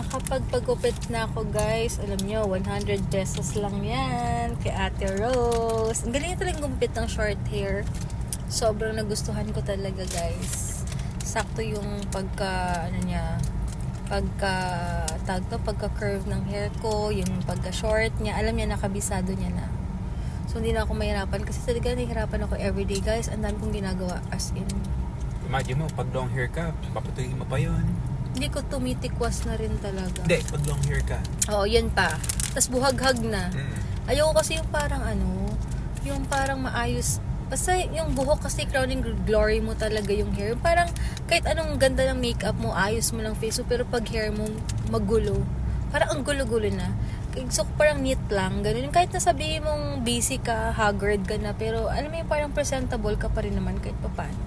nakapagpagupit na ako guys. Alam nyo, 100 pesos lang yan kay Ate Rose. Ang galing talagang gumupit ng short hair. Sobrang nagustuhan ko talaga guys. Sakto yung pagka, ano niya, pagka, tag to, pagka curve ng hair ko, yung pagka short niya. Alam niya, nakabisado niya na. So, hindi na ako mahirapan kasi talaga nahihirapan ako everyday guys. Ang dami kong ginagawa as in. Imagine mo, pag long hair ka, papatuloy mo pa yun. Hindi ko tumitikwas na rin talaga. Hindi, pag long hair ka. Oo, yan pa. Tapos buhaghag na. Mm. Ayoko kasi yung parang ano, yung parang maayos. Basta yung buhok kasi crowning glory mo talaga yung hair. Parang kahit anong ganda ng makeup mo, ayos mo lang face mo. Pero pag hair mo magulo, parang ang gulo-gulo na. So parang neat lang, ganun. Kahit nasabihin mong busy ka, haggard ka na, pero alam mo yung parang presentable ka pa rin naman kahit paano.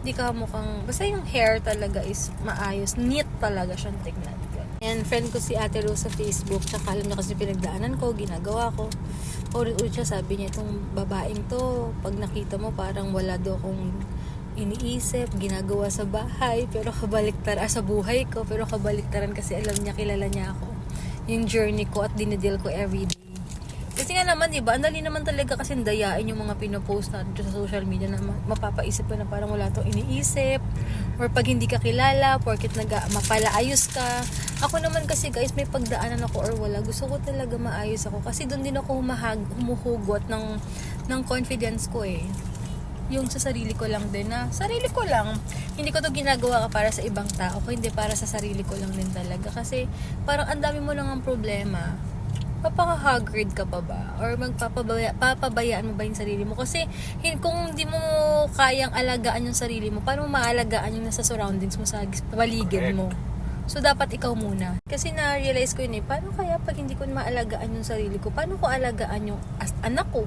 Hindi ka mukhang, basta yung hair talaga is maayos. Neat talaga siyang tignan. And friend ko si Ate Rose sa Facebook, tsaka alam niya kasi pinagdaanan ko, ginagawa ko. Ulit-ulit siya, sabi niya, itong babaeng to, pag nakita mo, parang wala daw akong iniisip, ginagawa sa bahay, pero kabaliktaran, ah, sa buhay ko, pero kabaliktaran kasi alam niya, kilala niya ako. Yung journey ko at dinidil ko everyday. Kasi nga naman, di ba, ang dali naman talaga kasi dayain yung mga pinopost natin sa social media na ma- mapapaisip ka na parang wala to iniisip. Or pag hindi ka kilala, porket nag mapalaayos ka. Ako naman kasi guys, may pagdaanan ako or wala. Gusto ko talaga maayos ako. Kasi doon din ako humahag, humuhugot ng, ng confidence ko eh. Yung sa sarili ko lang din na, sarili ko lang. Hindi ko to ginagawa para sa ibang tao. Kung hindi para sa sarili ko lang din talaga. Kasi parang ang dami mo lang ang problema papaka-haggard ka pa ba? Or magpapabaya, papabayaan mo ba yung sarili mo? Kasi hin, kung hindi mo kayang alagaan yung sarili mo, paano mo maalagaan yung nasa surroundings mo sa paligid mo? So, dapat ikaw muna. Kasi na-realize ko yun eh, paano kaya pag hindi ko maalagaan yung sarili ko? Paano ko alagaan yung anak ko?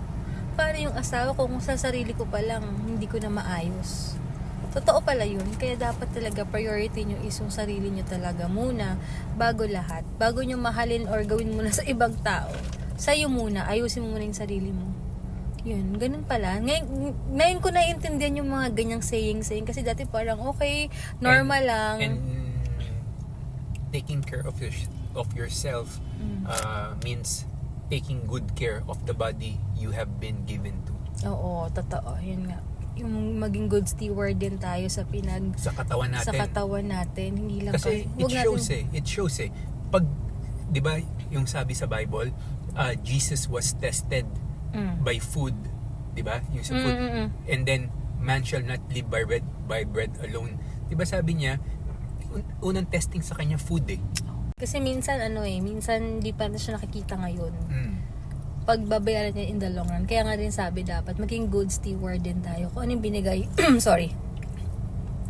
Paano yung asawa ko kung sa sarili ko pa lang, hindi ko na maayos? Totoo pala yun. Kaya dapat talaga priority nyo is yung sarili nyo talaga muna bago lahat. Bago nyo mahalin or gawin muna sa ibang tao. Sa'yo muna. Ayusin mo muna yung sarili mo. Yun, ganun pala. Ngayon, ngayon ko naiintindihan yung mga ganyang saying-saying kasi dati parang okay, normal lang. And taking care of your, of yourself Mm. uh, means taking good care of the body you have been given to. Oo, totoo. Yun nga. Yung maging good steward din tayo sa pinag Sa katawan natin. sa katawan natin. Hindi lang Kasi kasi, it shows natin- eh. It shows eh. Pag, di ba, yung sabi sa Bible, uh, Jesus was tested Mm. by food. Di ba? Yung sa Mm, food. mm, mm. And then, man shall not live by bread, by bread alone. Di ba sabi niya, un- unang testing sa kanya food eh. Kasi minsan ano eh, minsan di pa na siya nakikita ngayon. Mm. Pagbabayaran niya in the long run. Kaya nga rin sabi dapat maging good steward din tayo. Kung ano yung binigay, sorry,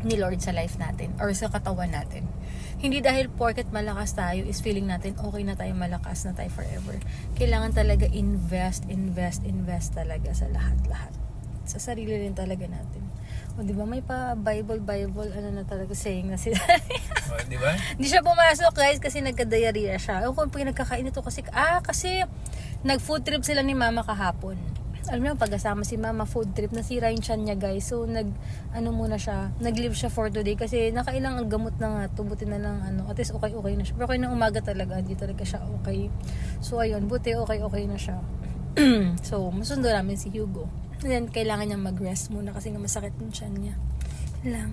ni Lord sa life natin or sa katawan natin. Hindi dahil porket malakas tayo is feeling natin okay na tayo malakas na tayo forever. Kailangan talaga invest, invest, invest talaga sa lahat-lahat. Sa sarili rin talaga natin. O di ba may pa Bible Bible ano na talaga saying na sila. Oh, di ba? Hindi siya pumasok guys kasi nagka-diarrhea siya. Ko kung nagkakain ito kasi, ah kasi nag-food trip sila ni mama kahapon. Alam mo, pagkasama si mama food trip, nasira yung tiyan niya guys. So nag, ano muna siya, nag-leave siya for today kasi nakailang ang gamot na nga, tubutin na lang ano, at least okay-okay na siya. Pero okay na umaga talaga, hindi talaga siya okay. So ayun, buti okay-okay na siya. so, masundo namin si Hugo. And then, kailangan niya mag-rest muna kasi nga masakit yung tiyan niya. Lang.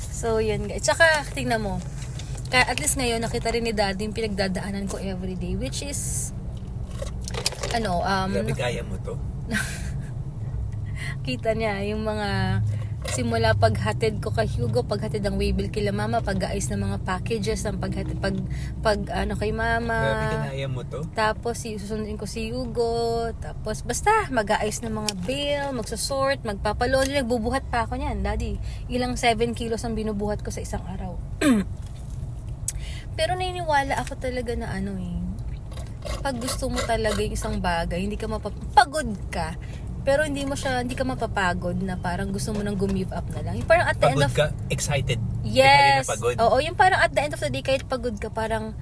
So, yun guys. Tsaka, tingnan mo. At least ngayon, nakita rin ni daddy yung pinagdadaanan ko everyday. Which is, ano, um, Grabe kaya mo to. kita niya yung mga simula paghatid ko kay Hugo, paghatid ng Waybill kila mama, pag-aayos ng mga packages, ng paghatid, pag, pag ano kay Grabe mama. kinaya mo to. Tapos si susundin ko si Hugo. Tapos basta mag-aayos ng mga bill, magsusort, magpapalolo. Nagbubuhat pa ako niyan, daddy. Ilang 7 kilos ang binubuhat ko sa isang araw. Pero naniniwala ako talaga na ano eh. Pag gusto mo talaga yung isang bagay, hindi ka mapapagod ka. Pero hindi mo siya, hindi ka mapapagod na parang gusto mo nang gumive up na lang. Yung parang at the end Pagod of ka, excited. Yes. Napagod. Oo, yung parang at the end of the day kahit pagod ka, parang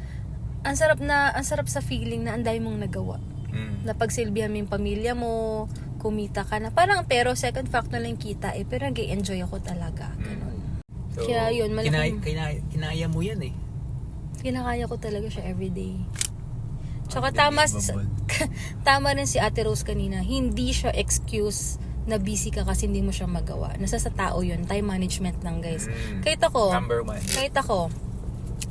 ang sarap na ang sarap sa feeling na ang dami mong nagawa. Mm. Napagsilbihan mo yung pamilya mo, kumita ka na. Parang pero second factor lang kita eh, pero nag-enjoy ako talaga. Ganun. So, Kaya yun, malaking- kinaya, kinaya, kinaya mo yan eh. Kinakaya ko talaga siya everyday. Tsaka tama, tama rin si Ate Rose kanina. Hindi siya excuse na busy ka kasi hindi mo siya magawa. Nasa sa tao yun. Time management lang, guys. Mm. Kahit ako, Number one. kahit ako,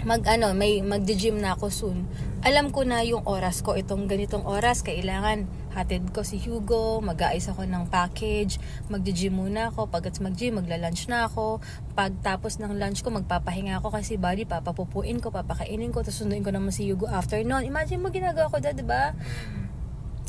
mag ano, may magde-gym na ako soon. Alam ko na yung oras ko, itong ganitong oras, kailangan hatid ko si Hugo, mag-aayos ako ng package, magde-gym muna ako, pagkat mag-gym, magla-lunch na ako, pagtapos ng lunch ko, magpapahinga ako kasi bali, papapupuin ko, papakainin ko, tapos sunduin ko naman si Hugo after noon. Imagine mo ginagawa ko da, di ba?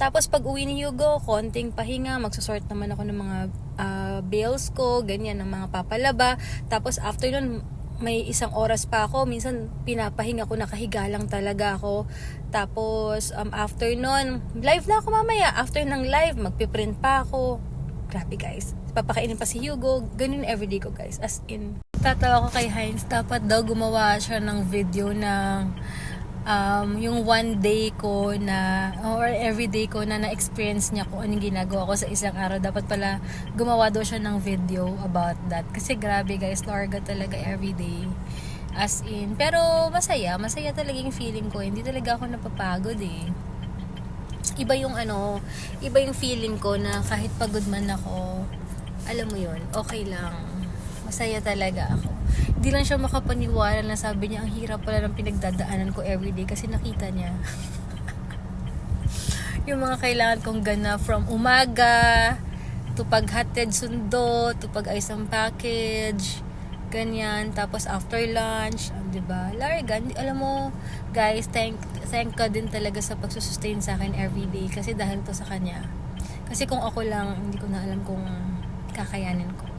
Tapos pag uwi ni Hugo, konting pahinga, magsusort naman ako ng mga ah, bills ko, ganyan, ng mga papalaba. Tapos after nun, may isang oras pa ako. Minsan pinapahinga ko, nakahiga lang talaga ako. Tapos um, after nun, live na ako mamaya. After ng live, magpiprint pa ako. Grabe guys. Papakainin pa si Hugo. Ganun everyday ko guys. As in. Tatawa ko kay Heinz. Dapat daw gumawa siya ng video ng um, yung one day ko na or every day ko na na-experience niya kung anong ginagawa ko sa isang araw. Dapat pala gumawa daw siya ng video about that. Kasi grabe guys, larga talaga every day. As in, pero masaya, masaya talaga yung feeling ko. Hindi talaga ako napapagod eh. Iba yung ano, iba yung feeling ko na kahit pagod man ako, alam mo yun, okay lang. Masaya talaga ako. Hindi lang siya makapaniwala na sabi niya, ang hirap pala ng pinagdadaanan ko everyday kasi nakita niya. yung mga kailangan kong gana from umaga, to paghatid sundo, to pag-ayos ng package, ganyan. Tapos after lunch, um, di ba? Larga, hindi- alam mo, guys, thank, thank ka din talaga sa pagsusustain sa akin everyday kasi dahil to sa kanya. Kasi kung ako lang, hindi ko na alam kung kakayanin ko.